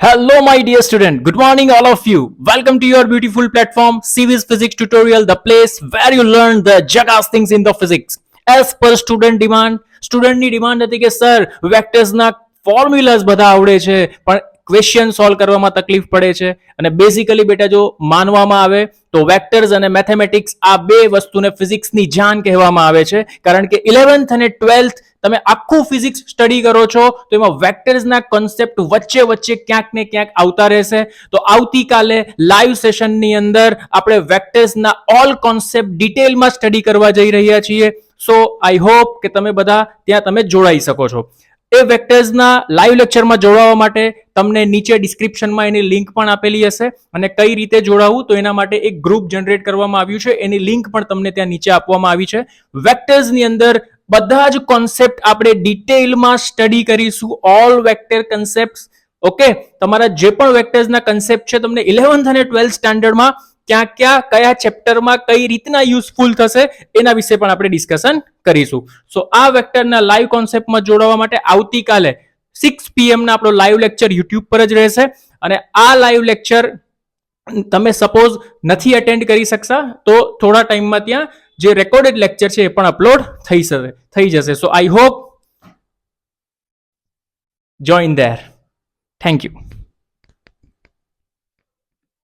Hello, my dear student. Good morning, all of you. Welcome to your beautiful platform, CVS Physics Tutorial, the place where you learn the jackass things in the physics. As per student demand, સ્ટુડન્ટની demand હતી કે sir વેક્ટર્સના ફોર્મ્યુલાસ બધા આવડે છે પણ question solve કરવામાં તકલીફ પડે છે અને બેઝિકલી બેટા જો માનવામાં આવે તો વેક્ટર્સ અને મેથેમેટિક્સ આ બે વસ્તુને ફિઝિક્સની જાન કહેવામાં આવે છે કારણ કે ઇલેવન્થ અને ટ્વેલ્થ તમે આખું ફિઝિક્સ સ્ટડી કરો છો, તો એમાં વેક્ટર્સના કોન્સેપ્ટ વચ્ચે વચ્ચે ક્યાંક ને ક્યાંક આવતા રહેશે. તો આવતીકાલે લાઈવ સેશનની અંદર આપણે વેક્ટર્સના ઓલ કોન્સેપ્ટ ડિટેલમાં સ્ટડી કરવા જઈ રહ્યા છીએ. સો આઈ હોપ કે તમે બધા ત્યાં તમે જોડાઈ શકો છો. એ વેક્ટર્સના લાઈવ લેક્ચરમાં જોડાવા માટે તમને નીચે ડિસ્ક્રિપ્શનમાં એની લિંક પણ આપેલી હશે. અને કઈ રીતે જોડાવું તો એના માટે એક ગ્રુપ જનરેટ કરવામાં આવ્યું છે. એની લિંક પણ તમને ત્યાં નીચે આપવામાં આવી છે. વેક્ટર્સની અંદર બધા જ કોન્સેપ્ટ આપણે ડિટેલમાં સ્ટડી કરીશું. ઓલ વેક્ટર કન્સેપ્ટ ઓકે તમારા જે પણ વેક્ટર્સના કન્સેપ્ટ છે, તમને ઇલેવન્થ અને ટ્વેલ્થ સ્ટાન્ડર્ડમાં ક્યાં ક્યાં, કયા ચેપ્ટરમાં કઈ રીતના યુઝફુલ થશે, એના વિશે પણ આપણે ડિસ્કશન કરીશું. સો આ વેક્ટરના લાઈવ કોન્સેપ્ટમાં જોડાવા માટે આવતીકાલે સિક્સ પીએમના આપણો લાઈવ લેક્ચર યુટ્યુબ પર જ રહેશે. અને આ લાઈવ લેક્ચર તમે સપોઝ નથી અટેન્ડ કરી શકશા તો થોડા ટાઈમમાં ત્યાં જે રેકોર્ડેડ લેક્ચર છે એ પણ અપલોડ થઈ શકે, થઈ જશે. So I hope join there thank you